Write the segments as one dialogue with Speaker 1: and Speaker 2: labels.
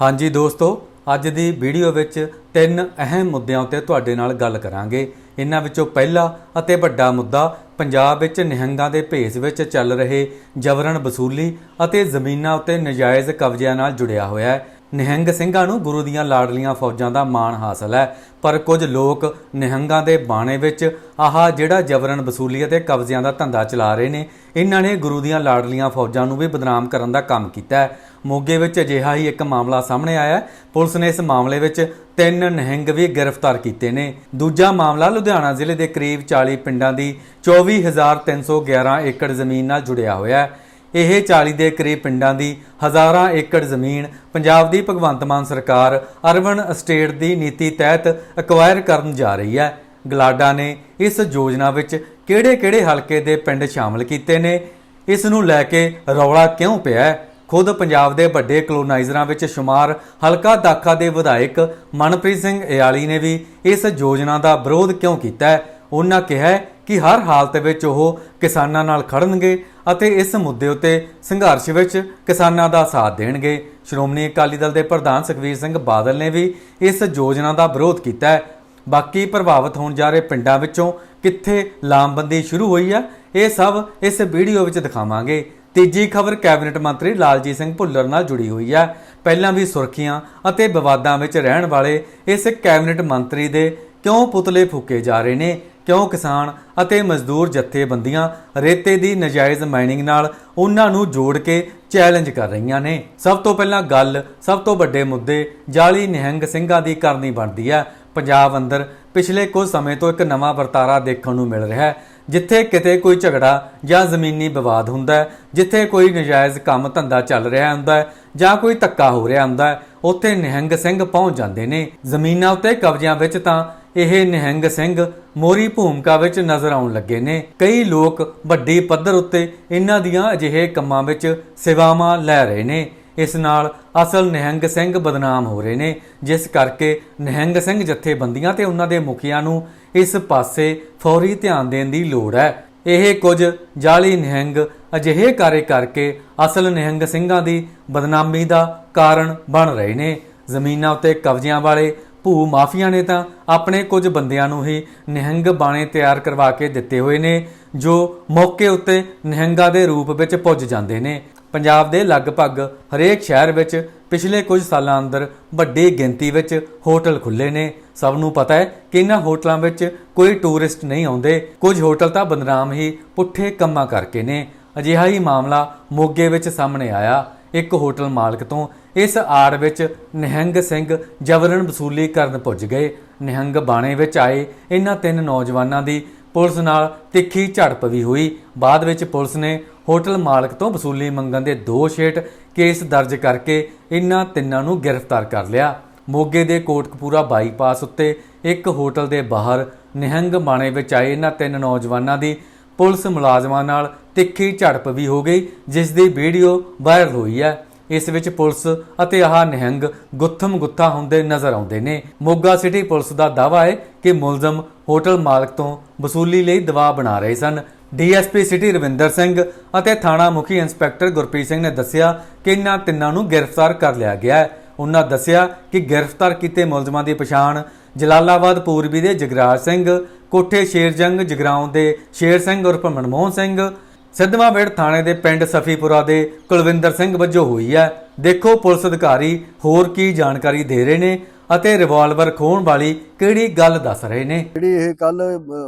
Speaker 1: ਹਾਂਜੀ ਦੋਸਤੋ, ਅੱਜ ਦੀ ਵੀਡੀਓ ਵਿੱਚ ਤਿੰਨ ਅਹਿਮ ਮੁੱਦਿਆਂ ਉੱਤੇ ਤੁਹਾਡੇ ਨਾਲ ਗੱਲ ਕਰਾਂਗੇ। ਇਹਨਾਂ ਵਿੱਚੋਂ ਪਹਿਲਾ ਅਤੇ ਵੱਡਾ ਮੁੱਦਾ, ਪੰਜਾਬ ਵਿੱਚ ਨਿਹੰਗਾਂ ਦੇ ਭੇਸ ਵਿੱਚ ਚੱਲ ਰਹੇ ਜਬਰਨ ਵਸੂਲੀ ਅਤੇ ਜ਼ਮੀਨਾਂ ਉੱਤੇ ਨਜਾਇਜ਼ ਕਬਜ਼ਿਆਂ ਨਾਲ ਜੁੜਿਆ ਹੋਇਆ ਹੈ। ਨਿਹੰਗ ਸਿੰਘਾਂ ਨੂੰ ਗੁਰੂ ਦੀਆਂ ਲਾਡਲੀਆਂ ਫੌਜਾਂ ਦਾ ਮਾਣ ਹਾਸਲ ਹੈ। ਪਰ ਕੁਝ ਲੋਕ ਨਿਹੰਗਾਂ ਦੇ ਬਾਣੇ ਵਿੱਚ ਆਹ ਜਿਹੜਾ ਜਬਰਨ ਵਸੂਲੀ ਅਤੇ ਕਬਜ਼ਿਆਂ ਦਾ ਧੰਦਾ ਚਲਾ ਰਹੇ ਨੇ, ਇਹਨਾਂ ਨੇ ਗੁਰੂ ਦੀਆਂ ਲਾਡਲੀਆਂ ਫੌਜਾਂ ਨੂੰ ਵੀ ਬਦਨਾਮ ਕਰਨ ਦਾ ਕੰਮ ਕੀਤਾ ਹੈ। ਮੋਗੇ ਵਿੱਚ ਅਜਿਹਾ ਹੀ ਇੱਕ ਮਾਮਲਾ ਸਾਹਮਣੇ ਆਇਆ ਹੈ। ਪੁਲਿਸ ਨੇ ਇਸ ਮਾਮਲੇ ਵਿੱਚ ਤਿੰਨ ਨਿਹੰਗ ਵੀ ਗ੍ਰਿਫਤਾਰ ਕੀਤੇ ਨੇ। ਦੂਜਾ ਮਾਮਲਾ ਲੁਧਿਆਣਾ ਜ਼ਿਲ੍ਹੇ ਦੇ ਕਰੀਬ 40 ਪਿੰਡਾਂ ਦੀ 24311 ਏਕੜ ਜ਼ਮੀਨ ਨਾਲ ਜੁੜਿਆ ਹੋਇਆ ਹੈ। ਇਹ 40 ਦੇ ਕਰੀਬ ਪਿੰਡਾਂ ਦੀ ਹਜ਼ਾਰਾਂ ਏਕੜ ਜ਼ਮੀਨ ਪੰਜਾਬ ਦੀ ਭਗਵੰਤ ਮਾਨ ਸਰਕਾਰ ਅਰਬਨ ਅਸਟੇਟ ਦੀ ਨੀਤੀ ਤਹਿਤ ਐਕਵਾਇਰ ਕਰਨ ਜਾ ਰਹੀ ਹੈ। ਗਲਾਡਾ ਨੇ ਇਸ ਯੋਜਨਾ ਵਿੱਚ ਕਿਹੜੇ-ਕਿਹੜੇ ਹਲਕੇ ਦੇ ਪਿੰਡ ਸ਼ਾਮਲ ਕੀਤੇ ਨੇ? ਇਸ ਨੂੰ ਲੈ ਕੇ ਰੌਲਾ ਕਿਉਂ ਪਿਆ ਹੈ? ਖੁਦ ਪੰਜਾਬ ਦੇ ਵੱਡੇ ਕਲੋਨਾਈਜ਼ਰਾਂ ਵਿੱਚ ਸ਼ੁਮਾਰ ਹਲਕਾ ਦਾਖਾ ਦੇ ਵਿਧਾਇਕ ਮਨਪ੍ਰੀਤ ਸਿੰਘ ਇਆਲੀ ਨੇ ਵੀ ਇਸ ਯੋਜਨਾ ਦਾ ਵਿਰੋਧ ਕਿਉਂ ਕੀਤਾ ਉਹਨਾਂ ਕਿਹਾ ਕਿ ਹਰ ਹਾਲਤ ਵਿੱਚ ਉਹ ਕਿਸਾਨਾਂ ਨਾਲ ਖੜਨਗੇ ਅਤੇ ਇਸ ਮੁੱਦੇ ਉੱਤੇ ਸੰਘਰਸ਼ ਵਿੱਚ ਕਿਸਾਨਾਂ ਦਾ ਸਾਥ ਦੇਣਗੇ। ਸ਼੍ਰੋਮਣੀ ਅਕਾਲੀ ਦਲ ਦੇ ਪ੍ਰਧਾਨ ਸੁਖਵੀਰ ਸਿੰਘ ਬਾਦਲ ਨੇ ਵੀ ਇਸ ਯੋਜਨਾ ਦਾ ਵਿਰੋਧ ਕੀਤਾ ਹੈ। ਬਾਕੀ ਪ੍ਰਭਾਵਿਤ ਹੋਣ ਜਾ ਰਹੇ ਪਿੰਡਾਂ ਵਿੱਚੋਂ ਕਿੱਥੇ ਲਾਮਬੰਦੀ ਸ਼ੁਰੂ ਹੋਈ ਹੈ ਇਹ ਸਭ ਇਸ ਵੀਡੀਓ ਵਿੱਚ ਦਿਖਾਵਾਂਗੇ। ਤੀਜੀ ਖਬਰ ਕੈਬਨਿਟ ਮੰਤਰੀ ਲਾਲਜੀਤ ਸਿੰਘ ਭੁੱਲਰ ਨਾਲ ਜੁੜੀ ਹੋਈ ਹੈ ਪਹਿਲਾਂ ਵੀ ਸੁਰਖੀਆਂ ਅਤੇ ਵਿਵਾਦਾਂ ਵਿੱਚ ਰਹਿਣ ਵਾਲੇ ਇਸ ਕੈਬਨਿਟ ਮੰਤਰੀ ਦੇ ਕਿਉਂ ਪੁਤਲੇ ਫੂਕੇ ਜਾ ਰਹੇ ਨੇ? ਕਿਉਂ ਕਿਸਾਨ ਅਤੇ ਮਜ਼ਦੂਰ ਜਥੇਬੰਦੀਆਂ ਰੇਤੇ ਦੀ ਨਜਾਇਜ਼ ਮਾਈਨਿੰਗ ਨਾਲ ਉਹਨਾਂ ਨੂੰ ਜੋੜ ਕੇ ਚੈਲੰਜ ਕਰ ਰਹੀਆਂ ਨੇ? ਸਭ ਤੋਂ ਪਹਿਲਾਂ ਗੱਲ, ਸਭ ਤੋਂ ਵੱਡੇ ਮੁੱਦੇ ਜਾਲੀ ਨਿਹੰਗ ਸਿੰਘਾਂ ਦੀ ਕਰਨੀ ਬਣਦੀ ਹੈ। ਪੰਜਾਬ ਅੰਦਰ ਪਿਛਲੇ ਕੁਝ ਸਮੇਂ ਤੋਂ ਇੱਕ ਨਵਾਂ ਵਰਤਾਰਾ ਦੇਖਣ ਨੂੰ ਮਿਲ ਰਿਹਾ ਹੈ, ਜਿੱਥੇ ਕਿਤੇ ਕੋਈ ਝਗੜਾ ਜਾਂ ਜ਼ਮੀਨੀ ਵਿਵਾਦ ਹੁੰਦਾ ਹੈ, ਜਿੱਥੇ ਕੋਈ ਨਜਾਇਜ਼ ਕੰਮ ਧੰਦਾ ਚੱਲ ਰਿਹਾ ਹੁੰਦਾ ਹੈ ਜਾਂ ਕੋਈ ਧੱਕਾ ਹੋ ਰਿਹਾ ਹੁੰਦਾ ਹੈ, ਉੱਥੇ ਨਿਹੰਗ ਸਿੰਘ ਪਹੁੰਚ ਜਾਂਦੇ ਨੇ। ਜ਼ਮੀਨਾਂ ਉੱਤੇ ਕਬਜ਼ਿਆਂ ਵਿੱਚ ਤਾਂ ਇਹ ਨਿਹੰਗ ਸਿੰਘ ਮੋਰੀ ਭੂਮਿਕਾ ਵਿੱਚ ਨਜ਼ਰ ਆਉਣ ਲੱਗੇ ਨੇ। ਕਈ ਲੋਕ ਵੱਡੀ ਪੱਧਰ ਉੱਤੇ ਇਹਨਾਂ ਦੀਆਂ ਅਜਿਹੇ ਕੰਮਾਂ ਵਿੱਚ ਸੇਵਾਵਾਂ ਲੈ ਰਹੇ ਨੇ। ਇਸ ਨਾਲ ਅਸਲ ਨਿਹੰਗ ਸਿੰਘ ਬਦਨਾਮ ਹੋ ਰਹੇ ਨੇ। ਜਿਸ ਕਰਕੇ ਨਿਹੰਗ ਸਿੰਘ ਜਥੇਬੰਦੀਆਂ ਤੇ ਉਹਨਾਂ ਦੇ ਮੁਖੀਆਂ ਨੂੰ ਇਸ ਪਾਸੇ ਫੌਰੀ ਧਿਆਨ ਦੇਣ ਦੀ ਲੋੜ ਹੈ। ਇਹ ਕੁਝ ਜਾਲੀ ਨਿਹੰਗ ਅਜਿਹੇ ਕਾਰੇ ਕਰਕੇ ਅਸਲ ਨਿਹੰਗ ਸਿੰਘਾਂ ਦੀ ਬਦਨਾਮੀ ਦਾ ਕਾਰਨ ਬਣ ਰਹੇ ਨੇ। ਜ਼ਮੀਨਾਂ ਉੱਤੇ ਕਬਜ਼ਿਆਂ ਵਾਲੇ ਭੂ ਮਾਫੀਆ ਨੇ ਤਾਂ ਆਪਣੇ ਕੁਝ ਬੰਦਿਆਂ ਨੂੰ ਹੀ ਨਿਹੰਗ ਬਾਣੇ ਤਿਆਰ ਕਰਵਾ ਕੇ ਦਿੱਤੇ ਹੋਏ ਨੇ, ਜੋ ਮੌਕੇ ਉੱਤੇ ਨਿਹੰਗਾ ਦੇ ਰੂਪ ਵਿੱਚ ਪੁੱਜ ਜਾਂਦੇ ਨੇ। ਪੰਜਾਬ ਦੇ ਲਗਭਗ ਹਰੇਕ ਸ਼ਹਿਰ ਵਿੱਚ ਪਿਛਲੇ ਕੁਝ ਸਾਲਾਂ ਅੰਦਰ ਵੱਡੀ ਗਿਣਤੀ ਵਿੱਚ ਹੋਟਲ ਖੁੱਲੇ ਨੇ। ਸਭ ਨੂੰ ਪਤਾ ਹੈ ਕਿ ਇਹਨਾਂ ਹੋਟਲਾਂ ਵਿੱਚ ਕੋਈ ਟੂਰਿਸਟ ਨਹੀਂ ਆਉਂਦੇ। ਕੁਝ ਹੋਟਲ ਤਾਂ ਬਦਨਾਮ ਹੀ ਪੁੱਠੇ ਕੰਮਾਂ ਕਰਕੇ ਨੇ। ਅਜਿਹਾ ਹੀ ਮਾਮਲਾ ਮੋਗੇ ਵਿੱਚ ਸਾਹਮਣੇ ਆਇਆ। ਇੱਕ ਹੋਟਲ ਮਾਲਕ ਤੋਂ ਇਸ ਆੜ ਵਿੱਚ ਨਿਹੰਗ ਸਿੰਘ ਜਬਰਨ ਵਸੂਲੀ ਕਰਨ ਪੁੱਜ ਗਏ। ਨਿਹੰਗ ਬਾਣੇ ਵਿੱਚ ਆਏ। ਇਹਨਾਂ ਤਿੰਨ ਨੌਜਵਾਨਾਂ ਦੀ ਪੁਲਿਸ ਨਾਲ ਤਿੱਖੀ ਝੜਪ ਵੀ ਹੋਈ। ਬਾਅਦ ਵਿੱਚ ਪੁਲਿਸ ਨੇ ਹੋਟਲ ਮਾਲਕ ਤੋਂ ਵਸੂਲੀ ਮੰਗਣ ਦੇ ਦੋਸ਼ ਹੇਠ ਕੇਸ ਦਰਜ ਕਰਕੇ ਇਹਨਾਂ ਤਿੰਨਾਂ ਨੂੰ ਗ੍ਰਿਫਤਾਰ ਕਰ ਲਿਆ। ਮੋਗੇ ਦੇ ਕੋਟਕਪੂਰਾ ਬਾਈਪਾਸ ਉੱਤੇ ਇੱਕ ਹੋਟਲ ਦੇ ਬਾਹਰ ਨਿਹੰਗ ਬਾਣੇ ਵਿੱਚ ਆਏ ਇਹਨਾਂ ਤਿੰਨ ਨੌਜਵਾਨਾਂ ਦੀ ਪੁਲਿਸ ਮੁਲਾਜ਼ਮਾਂ ਨਾਲ ਤਿੱਖੀ ਝੜਪ ਵੀ ਹੋ ਗਈ, ਜਿਸ ਦੀ ਵੀਡੀਓ ਵਾਇਰਲ ਹੋਈ ਹੈ। ਇਸ ਵਿੱਚ ਪੁਲਿਸ ਅਤੇ ਆਹ ਨਿਹੰਗ ਗੁੱਥਮ ਗੁੱਥਾ ਹੁੰਦੇ ਨਜ਼ਰ ਆਉਂਦੇ ਨੇ। ਮੋਗਾ ਸਿਟੀ ਪੁਲਿਸ ਦਾ ਦਾਅਵਾ ਹੈ ਕਿ ਮੁਲਜ਼ਮ ਹੋਟਲ ਮਾਲਕ ਤੋਂ ਵਸੂਲੀ ਲਈ ਦਬਾਅ ਬਣਾ ਰਹੇ ਸਨ। ਡੀਐਸਪੀ ਸਿਟੀ ਰਵਿੰਦਰ ਸਿੰਘ ਅਤੇ ਥਾਣਾ ਮੁਖੀ ਇੰਸਪੈਕਟਰ ਗੁਰਪ੍ਰੀਤ ਸਿੰਘ ਨੇ ਦੱਸਿਆ ਕਿ ਇਹਨਾਂ ਤਿੰਨਾਂ ਨੂੰ ਗ੍ਰਿਫਤਾਰ ਕਰ ਲਿਆ ਗਿਆ ਹੈ। ਉਹਨਾਂ ਦੱਸਿਆ ਕਿ ਗ੍ਰਿਫਤਾਰ ਕੀਤੇ ਮੁਲਜ਼ਮਾਂ ਦੀ ਪਛਾਣ ਜਲਾਲਾਬਾਦ ਪੂਰਬੀ ਦੇ ਜਗਰਾਜ ਸਿੰਘ, ਕੋਠੇ ਸ਼ੇਰਜੰਗ ਜਗਰਾਉਂ ਦੇ ਸ਼ੇਰ ਸਿੰਘ ਉਰਫ ਮਨਮੋਹਨ ਸਿੰਘ ਸਿੱਧਵਾਂ ਥਾਣੇ ਦੇ ਪਿੰਡ ਸਫੀਪੁਰਾ ਦੇ ਕੁਲਵਿੰਦਰ ਸਿੰਘ ਵਜੋਂ ਹੋਈ ਹੈ। ਦੇਖੋ, ਪੁਲਿਸ ਅਧਿਕਾਰੀ ਹੋਰ ਕੀ ਜਾਣਕਾਰੀ ਦੇ ਰਹੇ ਨੇ ਅਤੇ ਰਿਵਾਲਵਰ ਖੋਹਣ ਵਾਲੀ ਕਿਹੜੀ ਗੱਲ ਦੱਸ ਰਹੇ ਨੇ?
Speaker 2: ਜਿਹੜੀ ਇਹ ਕੱਲ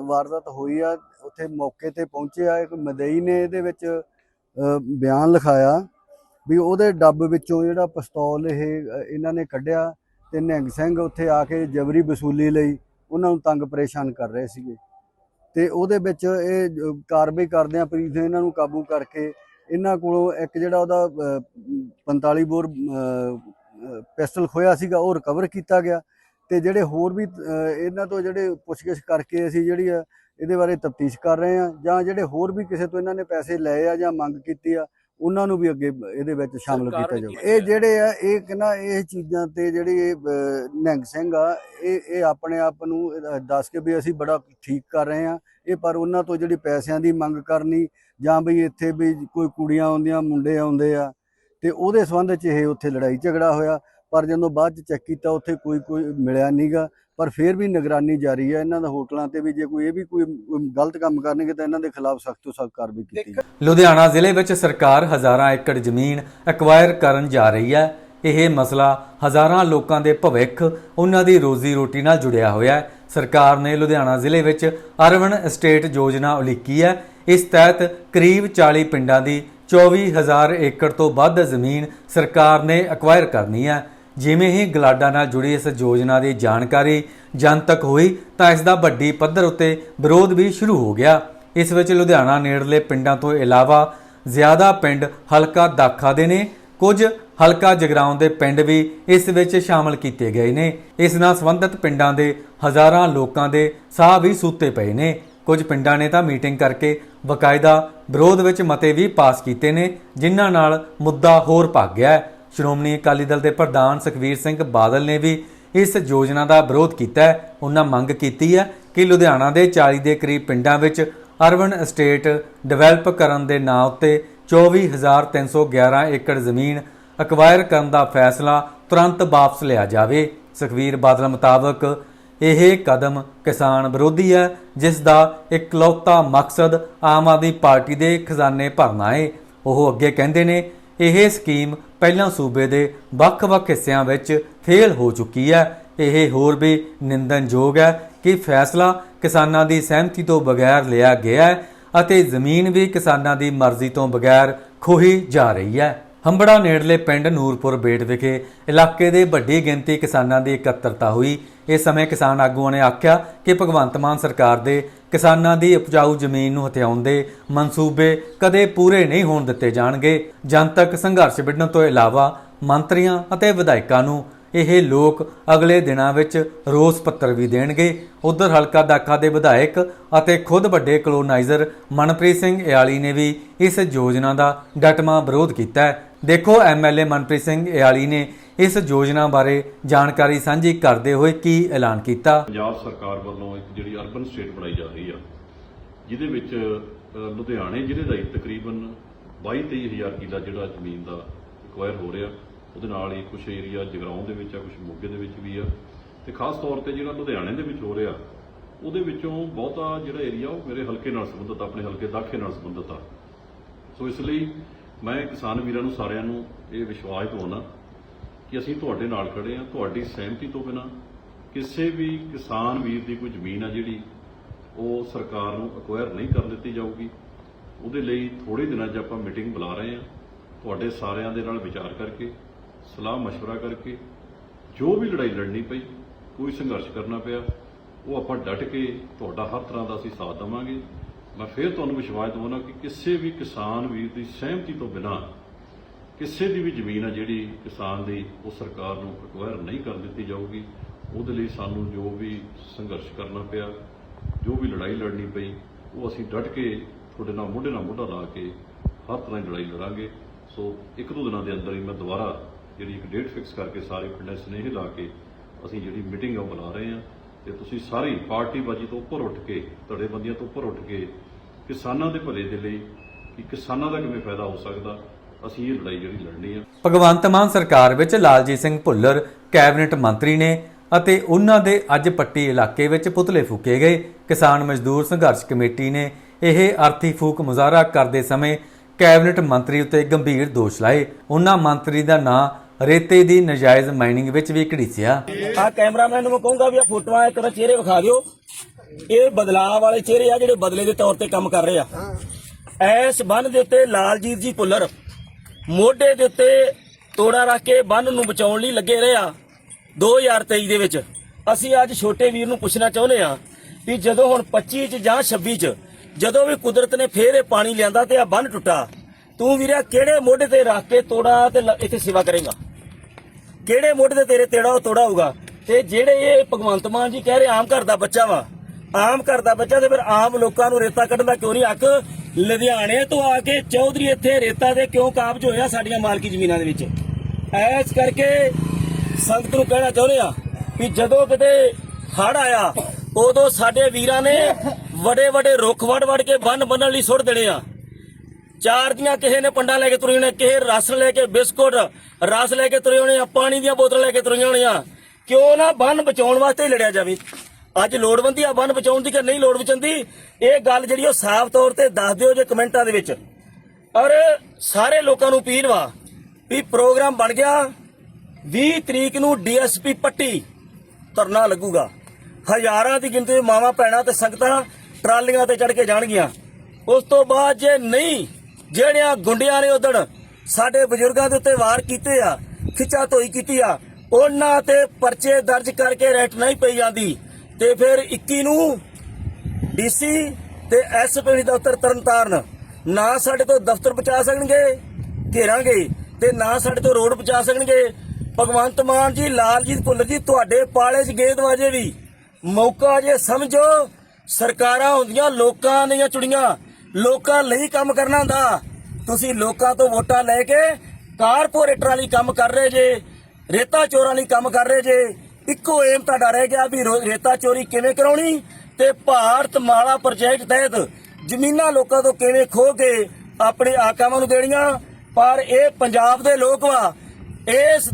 Speaker 2: ਵਾਰਦਾਤ ਹੋਈ ਆ, ਉੱਥੇ ਮੌਕੇ ਤੇ ਪਹੁੰਚਿਆ ਇੱਕ ਮਦਈ ਨੇ ਇਹਦੇ ਵਿੱਚ ਬਿਆਨ ਲਿਖਾਇਆ ਵੀ ਉਹਦੇ ਡੱਬ ਵਿੱਚੋਂ ਜਿਹੜਾ ਪਿਸਤੌਲ ਇਹ ਇਹਨਾਂ ਨੇ ਕੱਢਿਆ ਤੇ ਨਿਹੰਗ ਸਿੰਘ ਉੱਥੇ ਆ ਕੇ ਜਬਰੀ ਵਸੂਲੀ ਲਈ ਉਹਨਾਂ ਨੂੰ ਤੰਗ ਪਰੇਸ਼ਾਨ ਕਰ ਰਹੇ ਸੀਗੇ। ਤੇ ਉਹਦੇ ਵਿੱਚ ਇਹ ਕਾਰਵਾਈ ਕਰਦੇ ਆ ਪ੍ਰੀਤ ਨੇ ਇਹਨਾਂ ਨੂੰ ਕਾਬੂ ਕਰਕੇ ਇਹਨਾਂ ਕੋਲੋਂ ਇੱਕ ਜਿਹੜਾ ਉਹਦਾ ਅ, 45 ਬੋਰ ਪਿਸਟਲ ਖੋਇਆ ਸੀਗਾ ਉਹ ਰਿਕਵਰ ਕੀਤਾ ਗਿਆ। ਤੇ ਜਿਹੜੇ ਹੋਰ ਵੀ ਇਹਨਾਂ ਤੋਂ ਜਿਹੜੇ ਪੁੱਛਗਿੱਛ ਕਰਕੇ ਅਸੀਂ ਜਿਹੜੀ ਆ ਇਹਦੇ ਬਾਰੇ ਤਫਤੀਸ਼ ਕਰ ਰਹੇ ਆ ਜਾਂ ਜਿਹੜੇ ਹੋਰ ਵੀ ਕਿਸੇ ਤੋਂ ਇਹਨਾਂ ਨੇ ਪੈਸੇ ਲਏ ਆ ਜਾਂ ਮੰਗ ਕੀਤੀ ਆ ਉਹਨਾਂ ਨੂੰ ਵੀ ਅੱਗੇ ਇਹਦੇ ਵਿੱਚ ਸ਼ਾਮਲ ਕੀਤਾ
Speaker 3: ਕੀਤਾ
Speaker 2: ਇਹ ਜਿਹੜੇ ਆ ਇਹ ਕਹਿੰਦਾ ਇਹ ਚੀਜ਼ਾਂ ਤੇ ਜਿਹੜੀ ਨਿਹੰਗ ਸਿੰਘ ਆ ਇਹ ਇਹ ਆਪਣੇ ਆਪ ਨੂੰ ਦੱਸ ਕੇ ਵੀ ਅਸੀਂ ਬੜਾ ਠੀਕ ਕਰ ਰਹੇ ਆ ਇਹ ਪਰ ਉਹਨਾਂ ਤੋਂ ਜਿਹੜੀ ਪੈਸਿਆਂ ਦੀ ਮੰਗ ਕਰਨੀ ਜਾਂ ਵੀ ਇੱਥੇ ਵੀ ਕੋਈ ਕੁੜੀਆਂ ਆਉਂਦੀਆਂ ਮੁੰਡੇ ਆਉਂਦੇ ਆ ਤੇ ਉਹਦੇ ਸੰਬੰਧ 'ਚ ਇਹ ਉੱਥੇ ਲੜਾਈ ਝਗੜਾ ਹੋਇਆ। ਪਰ ਜਦੋਂ ਬਾਅਦ ਚ ਚੈੱਕ ਕੀਤਾ, ਉੱਥੇ ਕੋਈ ਕੋਈ ਮਿਲਿਆ ਨਹੀਂਗਾ ਪਰ ਫਿਰ ਵੀ ਨਿਗਰਾਨੀ ਜਾਰੀ ਹੈ ਇਹਨਾਂ ਦਾ ਹੋਟਲਾਂ ਤੇ ਵੀ, ਜੇ ਕੋਈ ਇਹ ਵੀ ਕੋਈ ਗਲਤ ਕੰਮ ਕਰਨਗੇ ਤਾਂ ਇਹਨਾਂ ਦੇ ਖਿਲਾਫ ਸਖਤ ਤੋਂ ਸਖਤ ਕਾਰਵਾਈ ਕੀਤੀ
Speaker 1: ਲੁਧਿਆਣਾ ਜ਼ਿਲ੍ਹੇ ਵਿੱਚ ਸਰਕਾਰ ਹਜ਼ਾਰਾਂ ਏਕੜ ਜ਼ਮੀਨ ਐਕਵਾਇਰ ਕਰਨ ਜਾ ਰਹੀ ਹੈ। ਇਹ ਮਸਲਾ ਹਜ਼ਾਰਾਂ ਲੋਕਾਂ ਦੇ ਭਵਿੱਖ, ਉਹਨਾਂ ਦੀ ਰੋਜ਼ੀ ਰੋਟੀ ਨਾਲ ਜੁੜਿਆ ਹੋਇਆ ਹੈ। ਸਰਕਾਰ ਨੇ ਲੁਧਿਆਣਾ ਜ਼ਿਲ੍ਹੇ ਵਿੱਚ ਅਰਬਨ ਐਸਟੇਟ ਯੋਜਨਾ ਉਲੀਕੀ ਹੈ। ਇਸ ਤਹਿਤ ਕਰੀਬ 40 ਪਿੰਡਾਂ ਦੀ 24000 ਏਕੜ ਤੋਂ ਵੱਧ ਜ਼ਮੀਨ ਸਰਕਾਰ ਨੇ ਐਕਵਾਇਰ ਕਰਨੀ ਹੈ। ਜਿਵੇਂ ਹੀ ਗਲਾਡਾ ਨਾਲ ਜੁੜੀ ਇਸ ਯੋਜਨਾ ਦੀ ਜਾਣਕਾਰੀ ਜਨਤਕ ਹੋਈ ਤਾਂ ਇਸ ਦਾ ਵੱਡੀ ਪੱਧਰ ਉੱਤੇ ਵਿਰੋਧ ਵੀ ਸ਼ੁਰੂ ਹੋ ਗਿਆ। ਇਸ ਵਿੱਚ ਲੁਧਿਆਣਾ ਨੇੜਲੇ ਪਿੰਡਾਂ ਤੋਂ ਇਲਾਵਾ ਜ਼ਿਆਦਾ ਪਿੰਡ ਹਲਕਾ ਦਾਖਾ ਦੇ ਨੇ, ਕੁਝ ਹਲਕਾ ਜਗਰਾਉਂ ਦੇ ਪਿੰਡ ਵੀ ਇਸ ਵਿੱਚ ਸ਼ਾਮਲ ਕੀਤੇ ਗਏ ਨੇ। ਇਸ ਨਾਲ ਸੰਬੰਧਿਤ ਪਿੰਡਾਂ ਦੇ ਹਜ਼ਾਰਾਂ ਲੋਕਾਂ ਦੇ ਸਾਹ ਵੀ ਸੂਤੇ ਪਏ ਨੇ। ਕੁਝ ਪਿੰਡਾਂ ਨੇ ਤਾਂ ਮੀਟਿੰਗ ਕਰਕੇ ਬਕਾਇਦਾ ਵਿਰੋਧ ਵਿੱਚ ਮਤੇ ਵੀ ਪਾਸ ਕੀਤੇ ਨੇ, ਜਿਨ੍ਹਾਂ ਨਾਲ ਮੁੱਦਾ ਹੋਰ ਭੱਗ ਗਿਆ। ਸ਼੍ਰੋਮਣੀ ਅਕਾਲੀ ਦਲ ਦੇ ਪ੍ਰਧਾਨ ਸੁਖਵੀਰ ਸਿੰਘ ਬਾਦਲ ਨੇ ਵੀ ਇਸ ਯੋਜਨਾ ਦਾ ਵਿਰੋਧ ਕੀਤਾ ਹੈ। ਉਹਨਾਂ ਮੰਗ ਕੀਤੀ ਹੈ ਕਿ ਲੁਧਿਆਣਾ ਦੇ 40 ਦੇ ਕਰੀਬ ਪਿੰਡਾਂ ਵਿੱਚ ਅਰਬਨ ਐਸਟੇਟ ਡਿਵੈਲਪ ਕਰਨ ਦੇ ਨਾਂ ਉੱਤੇ 24311 ਏਕੜ ਜ਼ਮੀਨ ਅਕਵਾਇਰ ਕਰਨ ਦਾ ਫੈਸਲਾ ਤੁਰੰਤ ਵਾਪਸ ਲਿਆ ਜਾਵੇ। ਸੁਖਵੀਰ ਬਾਦਲ ਮੁਤਾਬਕ ਇਹ ਕਦਮ ਕਿਸਾਨ ਵਿਰੋਧੀ ਹੈ, ਜਿਸ ਦਾ ਇਕਲੌਤਾ ਮਕਸਦ ਆਮ ਆਦਮੀ ਪਾਰਟੀ ਦੇ ਖਜ਼ਾਨੇ ਭਰਨਾ ਹੈ। ਉਹ ਅੱਗੇ ਕਹਿੰਦੇ ਨੇ ਇਹ ਸਕੀਮ ਪਹਿਲਾਂ ਸੂਬੇ ਦੇ ਵੱਖ-ਵੱਖ ਹਿੱਸਿਆਂ ਵਿੱਚ ਫੇਲ ਹੋ ਚੁੱਕੀ ਹੈ। ਇਹ ਹੋਰ ਵੀ ਨਿੰਦਨਯੋਗ ਹੈ ਕਿ ਫੈਸਲਾ ਕਿਸਾਨਾਂ ਦੀ ਸਹਿਮਤੀ ਤੋਂ ਬਗੈਰ ਲਿਆ ਗਿਆ ਹੈ ਅਤੇ ਜ਼ਮੀਨ ਵੀ ਕਿਸਾਨਾਂ ਦੀ ਮਰਜ਼ੀ ਤੋਂ ਬਗੈਰ ਖੋਹੀ ਜਾ ਰਹੀ ਹੈ। ਹੰਬੜਾ ਨੇੜਲੇ ਪਿੰਡ ਨੂਰਪੁਰ ਬੇਟ ਵਿਖੇ ਇਲਾਕੇ ਦੇ ਵੱਡੀ ਗਿਣਤੀ ਕਿਸਾਨਾਂ ਦੀ ਇਕੱਤਰਤਾ ਹੋਈ। ਇਸ ਸਮੇਂ ਕਿਸਾਨ ਆਗੂਆਂ ਨੇ ਆਖਿਆ ਕਿ ਭਗਵੰਤ ਮਾਨ ਸਰਕਾਰ ਦੇ ਕਿਸਾਨਾਂ ਦੀ ਉਪਜਾਊ ਜ਼ਮੀਨ ਨੂੰ ਹਥਿਆਉਣ ਦੇ ਮਨਸੂਬੇ ਕਦੇ ਪੂਰੇ ਨਹੀਂ ਹੋਣ ਦਿੱਤੇ ਜਾਣਗੇ। ਜਨਤਕ ਸੰਘਰਸ਼ ਵਿੱਢਣ ਤੋਂ ਇਲਾਵਾ ਮੰਤਰੀਆਂ ਅਤੇ ਵਿਧਾਇਕਾਂ ਨੂੰ ਇਹ ਲੋਕ ਅਗਲੇ ਦਿਨਾਂ ਵਿੱਚ ਰੋਸ ਪੱਤਰ ਵੀ ਦੇਣਗੇ। ਉਧਰ ਹਲਕਾ ਦਾਖਾ ਦੇ ਵਿਧਾਇਕ ਅਤੇ ਖੁਦ ਵੱਡੇ ਕਲੋਨਾਈਜ਼ਰ ਮਨਪ੍ਰੀਤ ਸਿੰਘ ਇਆਲੀ ਨੇ ਵੀ ਇਸ ਯੋਜਨਾ ਦਾ ਡਟਮਾ ਵਿਰੋਧ ਕੀਤਾ ਹੈ। ਦੇਖੋ ਐਮਐਲਏ ਮਨਪ੍ਰੀਤ ਸਿੰਘ ਇਆਲੀ ਨੇ ਇਸ ਯੋਜਨਾ ਬਾਰੇ ਜਾਣਕਾਰੀ ਸਾਂਝੀ ਕਰਦੇ ਹੋਏ ਕੀ ਐਲਾਨ ਕੀਤਾ?
Speaker 3: ਪੰਜਾਬ ਸਰਕਾਰ ਵੱਲੋਂ ਇੱਕ ਜਿਹੜੀ ਅਰਬਨ ਸਟੇਟ ਬਣਾਈ ਜਾ ਰਹੀ ਆ, ਜਿਹਦੇ ਵਿੱਚ ਲੁਧਿਆਣੇ ਜ਼ਿਲ੍ਹੇ ਦਾ ਹੀ ਤਕਰੀਬਨ 22 ਹਜ਼ਾਰ ਕਿੱਲਾ ਜਿਹੜਾ ਜ਼ਮੀਨ ਦਾ ਐਕਵਾਇਰ ਹੋ ਰਿਹਾ। ਉਹਦੇ ਨਾਲ ਹੀ ਕੁਝ ਏਰੀਆ ਜਗਰਾਉਂ ਦੇ ਵਿੱਚ ਆ ਕੁਝ ਮੋਗੇ ਦੇ ਵਿੱਚ ਵੀ ਆ। ਤੇ ਖਾਸ ਤੌਰ ਤੇ ਜਿਹੜਾ ਲੁਧਿਆਣੇ ਦੇ ਵਿੱਚ ਹੋ ਰਿਹਾ, ਉਹਦੇ ਵਿੱਚੋਂ ਬਹੁਤਾ ਜਿਹੜਾ ਏਰੀਆ ਉਹ ਮੇਰੇ ਹਲਕੇ ਨਾਲ ਸੰਬੰਧਿਤ ਆਪਣੇ ਹਲਕੇ ਦਾਖੇ ਨਾਲ ਸੰਬੰਧਿਤ ਆ। ਸੋ ਇਸ ਲਈ ਮੈਂ ਕਿਸਾਨ ਵੀਰਾਂ ਨੂੰ ਸਾਰਿਆਂ ਨੂੰ ਇਹ ਵਿਸ਼ਵਾਸ ਦਿਵਾਉਣਾ ਕਿ ਅਸੀਂ ਤੁਹਾਡੇ ਨਾਲ ਖੜੇ ਹਾਂ ਤੁਹਾਡੀ ਸਹਿਮਤੀ ਤੋਂ ਬਿਨਾ ਕਿਸੇ ਵੀ ਕਿਸਾਨ ਵੀਰ ਦੀ ਕੋਈ ਜ਼ਮੀਨ ਆ ਜਿਹੜੀ ਉਹ ਸਰਕਾਰ ਨੂੰ ਅਕਵਾਇਰ ਨਹੀਂ ਕਰਨ ਦਿੱਤੀ ਜਾਊਗੀ ਉਹਦੇ ਲਈ ਥੋੜੇ ਦਿਨਾਂ 'ਚ ਆਪਾਂ ਮੀਟਿੰਗ ਬੁਲਾ ਰਹੇ ਹਾਂ ਤੁਹਾਡੇ ਸਾਰਿਆਂ ਦੇ ਨਾਲ ਵਿਚਾਰ ਕਰਕੇ ਸਲਾਹ مشورہ ਕਰਕੇ ਜੋ ਵੀ ਲੜਾਈ ਲੜਨੀ ਪਈ ਕੋਈ ਸੰਘਰਸ਼ ਕਰਨਾ ਪਿਆ ਉਹ ਆਪਾਂ ਡਟ ਕੇ ਤੁਹਾਡਾ ਹਰ ਤਰ੍ਹਾਂ ਦਾ ਅਸੀਂ ਸਾਥ ਦੇਵਾਂਗੇ ਮੈਂ ਫਿਰ ਤੁਹਾਨੂੰ ਵਿਸ਼ਵਾਸ ਦਿਵਾਉਣਾ ਕਿ ਕਿਸੇ ਵੀ ਕਿਸਾਨ ਵੀਰ ਦੀ ਸਹਿਮਤੀ ਤੋਂ ਬਿਨਾ ਕਿਸੇ ਦੀ ਵੀ ਜ਼ਮੀਨ ਆ ਜਿਹੜੀ ਕਿਸਾਨ ਦੀ, ਉਹ ਸਰਕਾਰ ਨੂੰ ਅਕਵਾਇਰ ਨਹੀਂ ਕਰ ਦਿੱਤੀ ਜਾਊਗੀ। ਉਹਦੇ ਲਈ ਸਾਨੂੰ ਜੋ ਵੀ ਸੰਘਰਸ਼ ਕਰਨਾ ਪਿਆ, ਜੋ ਵੀ ਲੜਾਈ ਲੜਨੀ ਪਈ, ਉਹ ਅਸੀਂ ਡਟ ਕੇ ਤੁਹਾਡੇ ਨਾਲ ਮੋਢੇ ਨਾਲ ਮੋਢਾ ਲਾ ਕੇ ਹਰ ਤਰ੍ਹਾਂ ਦੀ ਲੜਾਈ ਲੜਾਂਗੇ। ਸੋ ਇੱਕ ਦੋ ਦਿਨਾਂ ਦੇ ਅੰਦਰ ਹੀ ਮੈਂ ਦੁਬਾਰਾ ਜਿਹੜੀ ਇੱਕ ਡੇਟ ਫਿਕਸ ਕਰਕੇ ਸਾਰੇ ਪਿੰਡਾਂ 'ਚ ਸੁਨੇਹੇ ਲਾ ਕੇ ਅਸੀਂ ਜਿਹੜੀ ਮੀਟਿੰਗ ਆ ਉਹ ਬੁਲਾ ਰਹੇ ਹਾਂ। ਤੇ ਤੁਸੀਂ ਸਾਰੀ ਪਾਰਟੀਬਾਜ਼ੀ ਤੋਂ ਉੱਪਰ ਉੱਠ ਕੇ, ਧੜੇਬੰਦੀਆਂ ਤੋਂ ਉੱਪਰ ਉੱਠ ਕੇ ਕਿਸਾਨਾਂ ਦੇ ਭਲੇ ਦੇ ਲਈ ਕਿ ਕਿਸਾਨਾਂ ਦਾ ਕਿਵੇਂ ਫਾਇਦਾ ਹੋ ਸਕਦਾ ਅਸੀਂ ਇਹ ਲੜਾਈ ਜਿਹੜੀ ਲੜਨੀ ਆ।
Speaker 1: ਭਗਵੰਤ ਮਾਨ ਸਰਕਾਰ ਵਿੱਚ ਲਾਲਜੀਤ ਸਿੰਘ ਭੁੱਲਰ ਕੈਬਨਿਟ ਮੰਤਰੀ ਨੇ ਅਤੇ ਉਹਨਾਂ ਦੇ ਅੱਜ ਪੱਟੀ ਇਲਾਕੇ ਵਿੱਚ ਪੁਤਲੇ ਫੂਕੇ ਗਏ। ਕਿਸਾਨ ਮਜ਼ਦੂਰ ਸੰਘਰਸ਼ ਕਮੇਟੀ ਨੇ ਇਹ ਅਰਥੀ ਫੂਕ ਮੁਜ਼ਾਹਰਾ ਕਰਦੇ ਸਮੇਂ ਕੈਬਨਿਟ ਮੰਤਰੀ ਉੱਤੇ ਗੰਭੀਰ ਦੋਸ਼ ਲਾਏ। ਉਹਨਾਂ ਮੰਤਰੀ ਦਾ ਨਾਂ ਰੇਤੇ ਦੀ ਨਜਾਇਜ਼ ਮਾਈਨਿੰਗ ਵਿੱਚ ਵੀ ਘੜੀਸਿਆ।
Speaker 4: ਆ ਕੈਮਰਾਮੈਨ ਨੂੰ ਮੈਂ ਕਹੂੰਗਾ ਵੀ ਆ ਫੋਟੋਆਂ ਇੱਕ ਤਾਂ ਚਿਹਰੇ ਵਿਖਾ ਦਿਓ। ਇਹ ਬਦਲਾਅ ਵਾਲੇ ਚਿਹਰੇ ਆ ਜਿਹੜੇ ਬਦਲੇ ਦੇ ਤੌਰ ਤੇ ਕੰਮ ਕਰ ਰਹੇ ਆ। ਐਸ ਬੰਨ ਦੇ ਉੱਤੇ ਲਾਲਜੀਤ ਜੀ ਭੁੱਲਰ, ਮੋਢੇ ਦੇ ਉੱਤੇ ਤੋੜਾ ਰੱਖ ਕੇ ਬੰਨ ਨੂੰ ਬਚਾਉਣ ਲਈ ਲੱਗੇ ਰਹੇ ਆ 2023 ਦੇ ਵਿੱਚ। ਅਸੀਂ ਅੱਜ ਛੋਟੇ ਵੀਰ ਨੂੰ ਪੁੱਛਣਾ ਚਾਹੁੰਦੇ ਆ ਵੀ ਜਦੋਂ ਹੁਣ 25 ਚ ਜਾਂ 26 ਚ ਜਦੋਂ ਵੀ ਕੁਦਰਤ ਨੇ ਫੇਰ ਇਹ ਪਾਣੀ ਲਿਆਂਦਾ ਤੇ ਆ ਬੰਨ ਟੁੱਟਾ, ਤੂੰ ਵੀਰਿਆ ਕਿਹੜੇ ਮੋਢੇ ਤੇ ਰੱਖ ਕੇ ਤੋੜਾ ਤੇ ਇੱਥੇ ਸੇਵਾ ਕਰੇਗਾ? ਕਿਹੜੇ ਮੋਢੇ ਤੇ ਤੇਰੇ ਤੇੜਾ ਉਹ ਤੋੜਾ ਹੋਊਗਾ? ਤੇ ਜਿਹੜੇ ਇਹ ਭਗਵੰਤ ਮਾਨ ਜੀ ਕਹਿ ਰਹੇ, ਆਮ ਘਰ ਦਾ ਬੱਚਾ ਵਾ ਆਮ ਘਰ ਦਾ ਬੱਚਾ ਤੇ ਫਿਰ ਆਮ ਲੋਕਾਂ ਨੂੰ ਰੇਤਾ ਕੱਢਣ ਦਾ ਕਿਉਂ ਨਹੀਂ ਹੱਕ? ਲੁਧਿਆਣੇ ਤੋਂ ਆ ਕੇ ਚੌਧਰੀ ਇੱਥੇ ਰੇਤਾ ਦੇ ਕਿਉਂ ਕਾਬਜ ਹੋਇਆ ਸਾਡੀਆਂ ਮਾਲਕੀ ਜ਼ਮੀਨਾਂ ਦੇ ਵਿੱਚ? ਐਸ ਕਰਕੇ ਸੰਗਤ ਨੂੰ ਕਹਿਣਾ ਚਾਹੁੰਦੇ ਆ ਵੀ ਜਦੋਂ ਕਿਤੇ ਹੜ ਆਇਆ, ਉਦੋਂ ਸਾਡੇ ਵੀਰਾਂ ਨੇ ਵੱਡੇ ਵੱਡੇ ਰੁੱਖ ਵੜ ਵੜ ਕੇ ਬੰਨ ਬੰਨਣ ਲਈ ਸੁੱਟ ਦੇਣੇ ਆ। ਚਾਰ ਦੀਆਂ ਕਿਸੇ ਨੇ ਪੰਡਾ ਲੈ ਕੇ ਤੁਰੇ ਹੋਣੇ ਕਿਸੇ ਰਸ ਲੈ ਕੇ ਬਿਸਕੁਟ, ਰਸ ਲੈ ਕੇ ਤੁਰੇ ਹੋਣੇ ਆ, ਪਾਣੀ ਦੀਆਂ ਬੋਤਲਾਂ ਲੈ ਕੇ ਤੁਰੀਆਂ ਹੋਣੀਆਂ ਕਿਉਂ ਨਾ ਬੰਨ ਬਚਾਉਣ ਵਾਸਤੇ ਲੜਿਆ ਜਾਵੇ? ਅੱਜ ਲੋੜਵੰਦੀ ਆ, ਬੰਨ ਬਚਾਉਣ ਦੀ ਕਿ ਨਹੀਂ ਲੋੜ ਬਚੰਦੀ ਇਹ ਗੱਲ ਜਿਹੜੀ ਉਹ ਸਾਫ਼ ਤੌਰ ਤੇ ਦੱਸ ਦਿਓ ਜੇ ਕਮੈਂਟਾਂ ਦੇ ਵਿੱਚ। ਔਰ ਸਾਰੇ ਲੋਕਾਂ ਨੂੰ ਅਪੀਲ ਵਾ ਵੀ ਪ੍ਰੋਗਰਾਮ ਬਣ ਗਿਆ। 20 ਤਰੀਕ ਨੂੰ ਡੀਐਸਪੀ ਪੱਟੀ ਧਰਨਾ ਲੱਗੂਗਾ। ਹਜ਼ਾਰਾਂ ਦੀ ਗਿਣਤੀ ਵਿੱਚ ਮਾਵਾਂ, ਭੈਣਾਂ ਤੇ ਸੰਗਤਾਂ ਟਰਾਲੀਆਂ ਤੇ ਚੜ ਕੇ ਜਾਣਗੀਆਂ। ਉਸ ਤੋਂ ਬਾਅਦ ਜੇ ਨਹੀਂ, ਜਿਹੜਿਆਂ ਗੁੰਡਿਆਂ ਨੇ ਉਦਣ ਸਾਡੇ ਬਜ਼ੁਰਗਾਂ ਦੇ ਉੱਤੇ ਵਾਰ ਕੀਤੇ ਆ, ਖਿੱਚਾ ਧੋਈ ਕੀਤੀ ਆ, ਉਹਨਾਂ ਤੇ ਪਰਚੇ ਦਰਜ ਕਰਕੇ ਰੈਟ ਨਹੀਂ ਪਈ ਜਾਂਦੀ। ਤੇ ਫਿਰ 21 ਨੂੰ ਡੀਸੀ ਤੇ ਐਸਪੀ ਦਫ਼ਤਰ ਤਰਨਤਾਰਨ ਨਾ ਸਾਡੇ ਤੋਂ ਦਫ਼ਤਰ ਪਹੁੰਚਾ ਸਕਣਗੇ, ਘੇਰਾਂਗੇ ਤੇ ਨਾ ਸਾਡੇ ਤੋਂ ਰੋਡ ਪਹੁੰਚਾ ਸਕਣਗੇ। ਭਗਵੰਤ ਮਾਨ ਜੀ, ਲਾਲਜੀਤ ਭੁੱਲਰ ਜੀ, ਤੁਹਾਡੇ ਪਾਲੇ 'ਚ ਗੇਦ ਵਾਜੇ ਵੀ। ਮੌਕਾ ਜੇ ਸਮਝੋ, ਸਰਕਾਰਾਂ ਹੁੰਦੀਆਂ ਲੋਕਾਂ ਦੀਆਂ ਚੁੜੀਆਂ। ਲੋਕਾਂ ਲਈ ਕੰਮ ਕਰਨਾ ਹੁੰਦਾ। ਤੁਸੀਂ ਲੋਕਾਂ ਤੋਂ ਵੋਟਾਂ ਲੈ ਕੇ ਕਾਰਪੋਰੇਟਰਾਂ ਲਈ ਕੰਮ ਕਰ ਰਹੇ ਜੇ, ਰੇਤਾ ਚੋਰਾਂ ਲਈ ਕੰਮ ਕਰ ਰਹੇ ਜੇ ਇੱਕੋ ਏਮ ਤੁਹਾਡਾ ਰਹਿ ਗਿਆ ਵੀ ਰੋ- ਰੇਤਾ ਚੋਰੀ ਕਿਵੇਂ ਕਰਾਉਣੀ ਤੇ ਭਾਰਤ ਮਾਲਾ ਪ੍ਰੋਜੈਕਟ ਤਹਿਤ ਜ਼ਮੀਨਾਂ ਲੋਕਾਂ ਤੋਂ ਕਿਵੇਂ ਖੋਹ ਕੇ ਆਪਣੇ ਆਕਾਵਾਂ ਨੂੰ ਦੇਣੀਆਂ? ਪਰ ਇਹ ਪੰਜਾਬ ਦੇ ਲੋਕ ਵਾ, ਇਸ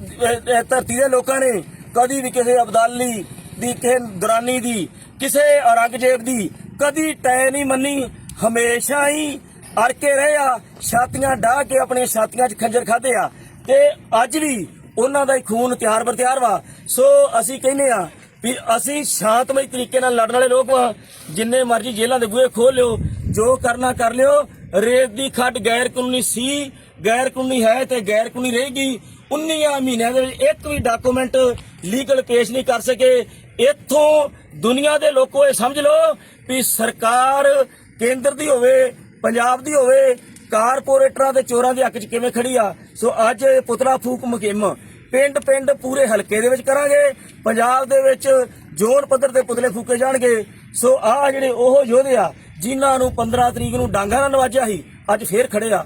Speaker 4: ਧਰਤੀ ਦੇ ਲੋਕਾਂ ਨੇ ਕਦੀ ਵੀ ਕਿਸੇ ਅਬਦਾਲੀ ਦੀ, ਕਿਸੇ ਦੁਰਾਨੀ ਦੀ, ਕਿਸੇ ਔਰੰਗਜ਼ੇਬ ਦੀ ਕਦੀ ਟੈ ਨਹੀਂ ਮੰਨੀ। ਹਮੇਸ਼ਾ ਹੀ ਅੜ ਕੇ ਰਹੇ ਆ, ਛਾਤੀਆਂ ਢਾਹ ਕੇ ਆਪਣੀਆਂ ਛਾਤੀਆਂ 'ਚ ਖੰਜਰ ਖਾਦੇ ਆ। ਤੇ ਅੱਜ ਵੀ ਉਹਨਾਂ ਦਾ ਹੀ ਖੂਨ ਤਿਆਰ ਬਰ ਤਿਆਰ ਵਾ। ਸੋ ਅਸੀਂ ਕਹਿੰਦੇ ਆ ਵੀ ਅਸੀਂ ਸ਼ਾਂਤਮਈ ਤਰੀਕੇ ਨਾਲ ਲੜਨ ਵਾਲੇ ਲੋਕ ਵਾ। ਜਿੰਨੇ ਮਰਜ਼ੀ ਜੇਲ੍ਹਾਂ ਦੇ ਬੂਹੇ ਖੋਲ ਲਿਓ, ਜੋ ਕਰਨਾ ਕਰ ਲਿਓ। ਰੇਤ ਦੀ ਖੱਡ ਗੈਰ ਕਾਨੂੰਨੀ ਸੀ ਗੈਰ ਕਾਨੂੰਨੀ ਹੈ ਤੇ ਗੈਰ ਕਾਨੂੰਨੀ ਰਹੇਗੀ। 19 ਮਹੀਨਿਆਂ ਦੇ ਵਿੱਚ ਇੱਕ ਵੀ ਡਾਕੂਮੈਂਟ ਲੀਗਲ ਪੇਸ਼ ਨਹੀਂ ਕਰ ਸਕੇ। ਇੱਥੋਂ ਦੁਨੀਆ ਦੇ ਲੋਕੋ ਇਹ ਸਮਝ ਲਓ ਵੀ ਸਰਕਾਰ ਕੇਂਦਰ ਦੀ ਹੋਵੇ, ਪੰਜਾਬ ਦੀ ਹੋਵੇ, ਕਾਰਪੋਰੇਟਰਾਂ ਤੇ ਚੋਰਾਂ ਦੇ ਹੱਕ 'ਚ ਕਿਵੇਂ ਖੜੀ ਆ। ਸੋ ਅੱਜ ਇਹ ਪੁਤਲਾ ਫੂਕ ਮੁਹਿੰਮ ਪਿੰਡ ਪਿੰਡ ਪੂਰੇ ਹਲਕੇ ਦੇ ਵਿੱਚ ਕਰਾਂਗੇ। ਪੰਜਾਬ ਦੇ ਵਿੱਚ ਜ਼ੋਨ ਪੱਧਰ ਤੇ ਪੁਤਲੇ ਫੂਕੇ ਜਾਣਗੇ। ਸੋ ਆ ਜਿਹੜੇ ਉਹ ਯੋਧੇ ਆ, ਜਿਨ੍ਹਾਂ ਨੂੰ 15 ਤਰੀਕ ਨੂੰ ਡਾਂਗਾ ਨਾਲ ਨਵਾਜਿਆ ਸੀ, ਅੱਜ ਫੇਰ ਖੜੇ ਆ।